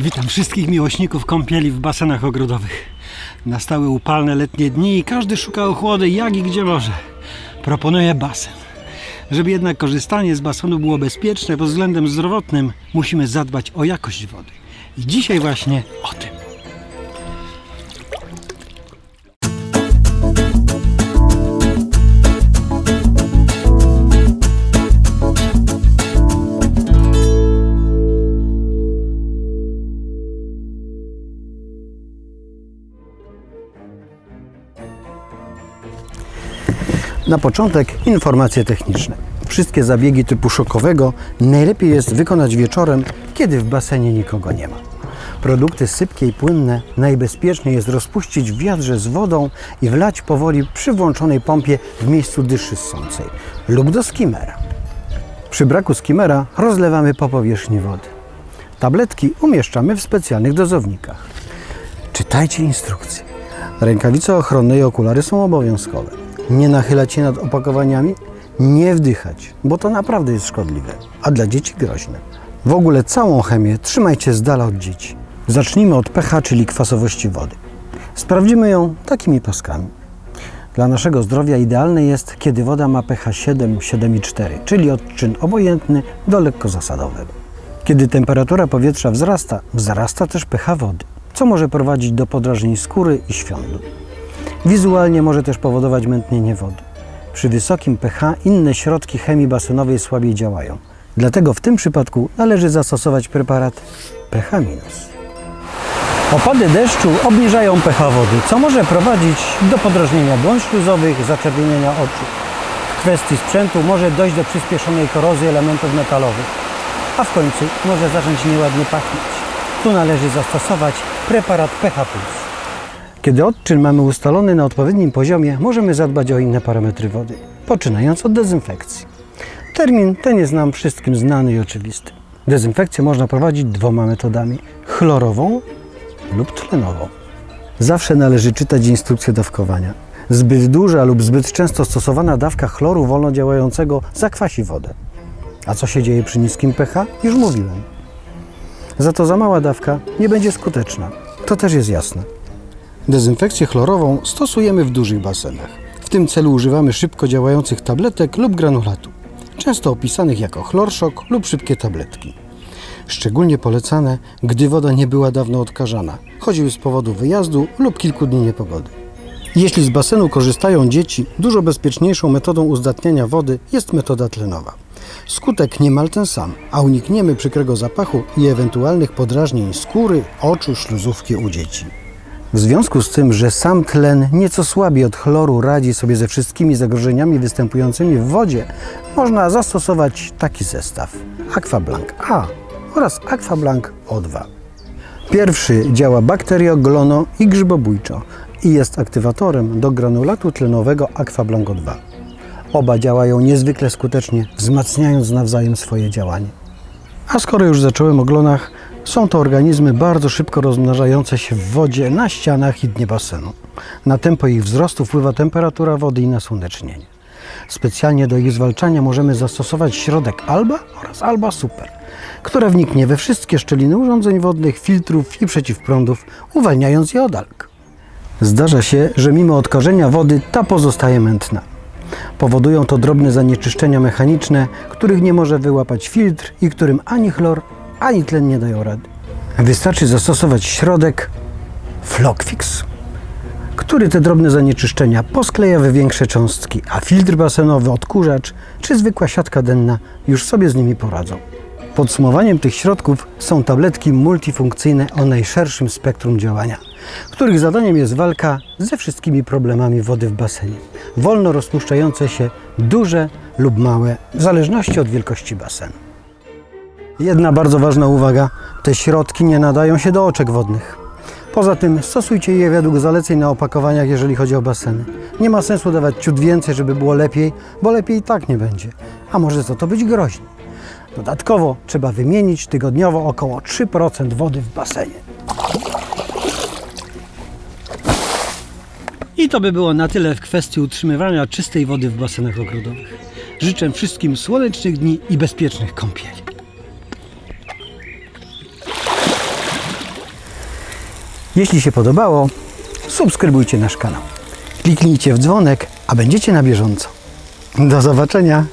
Witam wszystkich miłośników kąpieli w basenach ogrodowych. Nastały upalne letnie dni i każdy szuka ochłody jak i gdzie może. Proponuję basen. Żeby jednak korzystanie z basenu było bezpieczne pod względem zdrowotnym, musimy zadbać o jakość wody. I dzisiaj właśnie o tym. Na początek informacje techniczne. Wszystkie zabiegi typu szokowego najlepiej jest wykonać wieczorem, kiedy w basenie nikogo nie ma. Produkty sypkie i płynne najbezpieczniej jest rozpuścić w wiadrze z wodą i wlać powoli przy włączonej pompie w miejscu dyszy ssącej lub do skimera. Przy braku skimera rozlewamy po powierzchni wody. Tabletki umieszczamy w specjalnych dozownikach. Czytajcie instrukcje. Rękawice ochronne i okulary są obowiązkowe. Nie nachylać się nad opakowaniami, nie wdychać, bo to naprawdę jest szkodliwe, a dla dzieci groźne. W ogóle całą chemię trzymajcie z dala od dzieci. Zacznijmy od pH, czyli kwasowości wody. Sprawdzimy ją takimi paskami. Dla naszego zdrowia idealne jest, kiedy woda ma pH 7, 7,4, czyli odczyn obojętny do lekko zasadowego. Kiedy temperatura powietrza wzrasta, wzrasta też pH wody, co może prowadzić do podrażnień skóry i świądu. Wizualnie może też powodować mętnienie wody. Przy wysokim pH inne środki chemii basenowej słabiej działają. Dlatego w tym przypadku należy zastosować preparat pH-. Opady deszczu obniżają pH wody, co może prowadzić do podrażnienia błąd śluzowych, zaczerwienienia oczu. W kwestii sprzętu może dojść do przyspieszonej korozji elementów metalowych, a w końcu może zacząć nieładnie pachnieć. Tu należy zastosować preparat pH+. Kiedy odczyn mamy ustalony na odpowiednim poziomie, możemy zadbać o inne parametry wody, poczynając od dezynfekcji. Termin ten jest nam wszystkim znany i oczywisty. Dezynfekcję można prowadzić dwoma metodami: chlorową lub tlenową. Zawsze należy czytać instrukcję dawkowania. Zbyt duża lub zbyt często stosowana dawka chloru wolno działającego zakwasi wodę. A co się dzieje przy niskim pH? Już mówiłem. Za to za mała dawka nie będzie skuteczna. To też jest jasne. Dezynfekcję chlorową stosujemy w dużych basenach. W tym celu używamy szybko działających tabletek lub granulatu, często opisanych jako chlorszok lub szybkie tabletki. Szczególnie polecane, gdy woda nie była dawno odkażana, choćby z powodu wyjazdu lub kilku dni niepogody. Jeśli z basenu korzystają dzieci, dużo bezpieczniejszą metodą uzdatniania wody jest metoda tlenowa. Skutek niemal ten sam, a unikniemy przykrego zapachu i ewentualnych podrażnień skóry, oczu, śluzówki u dzieci. W związku z tym, że sam tlen nieco słabiej od chloru radzi sobie ze wszystkimi zagrożeniami występującymi w wodzie, można zastosować taki zestaw: Aquablanc A oraz Aquablanc O2. Pierwszy działa bakterioglono i grzybobójczo i jest aktywatorem do granulatu tlenowego Aquablanc O2. Oba działają niezwykle skutecznie, wzmacniając nawzajem swoje działanie. A skoro już zacząłem o glonach, są to organizmy bardzo szybko rozmnażające się w wodzie na ścianach i dnie basenu. Na tempo ich wzrostu wpływa temperatura wody i nasłonecznienie. Specjalnie do ich zwalczania możemy zastosować środek ALBA oraz ALBA Super, które wniknie we wszystkie szczeliny urządzeń wodnych, filtrów i przeciwprądów, uwalniając je od alg. Zdarza się, że mimo odkażenia wody ta pozostaje mętna. Powodują to drobne zanieczyszczenia mechaniczne, których nie może wyłapać filtr i którym ani chlor, ani tlen nie dają rady. Wystarczy zastosować środek Flockfix, który te drobne zanieczyszczenia poskleja we większe cząstki, a filtr basenowy, odkurzacz czy zwykła siatka denna już sobie z nimi poradzą. Podsumowaniem tych środków są tabletki multifunkcyjne o najszerszym spektrum działania, których zadaniem jest walka ze wszystkimi problemami wody w basenie. Wolno rozpuszczające się, duże lub małe, w zależności od wielkości basenu. Jedna bardzo ważna uwaga: te środki nie nadają się do oczek wodnych. Poza tym stosujcie je według zaleceń na opakowaniach, jeżeli chodzi o baseny. Nie ma sensu dawać ciut więcej, żeby było lepiej, bo lepiej i tak nie będzie. A może za to być groźnie. Dodatkowo trzeba wymienić tygodniowo około 3% wody w basenie. I to by było na tyle w kwestii utrzymywania czystej wody w basenach ogrodowych. życzę wszystkim słonecznych dni i bezpiecznych kąpieli. Jeśli się podobało, subskrybujcie nasz kanał. Kliknijcie w dzwonek, a będziecie na bieżąco. Do zobaczenia!